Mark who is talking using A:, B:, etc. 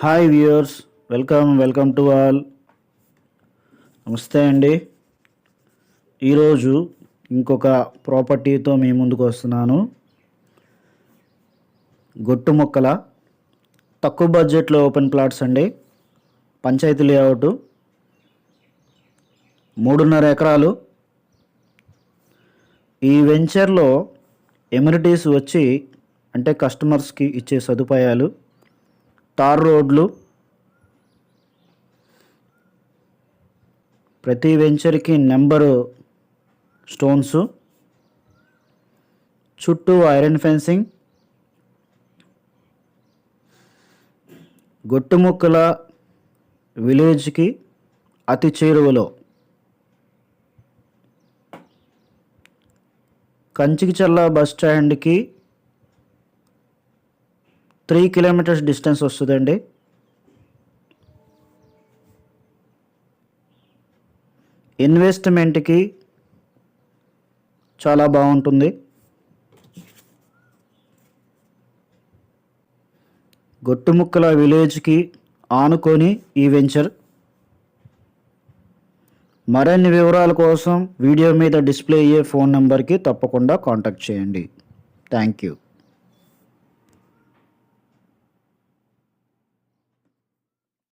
A: Hi viewers welcome welcome to all. Namaste అండి. ఈరోజు ఇంకొక ప్రాపర్టీతో మీ ముందుకు వస్తున్నాను. గొట్టు మొక్కల తక్కువ బడ్జెట్లో ఓపెన్ ప్లాట్స్ అండి. పంచాయతీ లేఅవుట్ మూడున్నర ఎకరాలు. ఈ వెంచర్లో ఎమ్యూనిటీస్ వచ్చి అంటే కస్టమర్స్కి ఇచ్చే సదుపాయాలు తార్ రోడ్లు ప్రతి వెంచర్కి నెంబరు స్టోన్స్ చుట్టూ ఐరన్ ఫెన్సింగ్ గొట్టుముక్కల విలేజ్కి అతి చేరువలో. కంచికిచల్ల బస్ స్టాండ్కి త్రీ కిలోమీటర్స్ డిస్టెన్స్ వస్తుందండి. ఇన్వెస్ట్మెంట్కి చాలా బాగుంటుంది. గొట్టుముక్కల విలేజ్కి ఆనుకొని ఈ వెంచర్. మరిన్ని వివరాల కోసం వీడియో మీద డిస్ప్లే అయ్యే ఫోన్ నెంబర్కి తప్పకుండా కాంటాక్ట్ చేయండి. Thank you.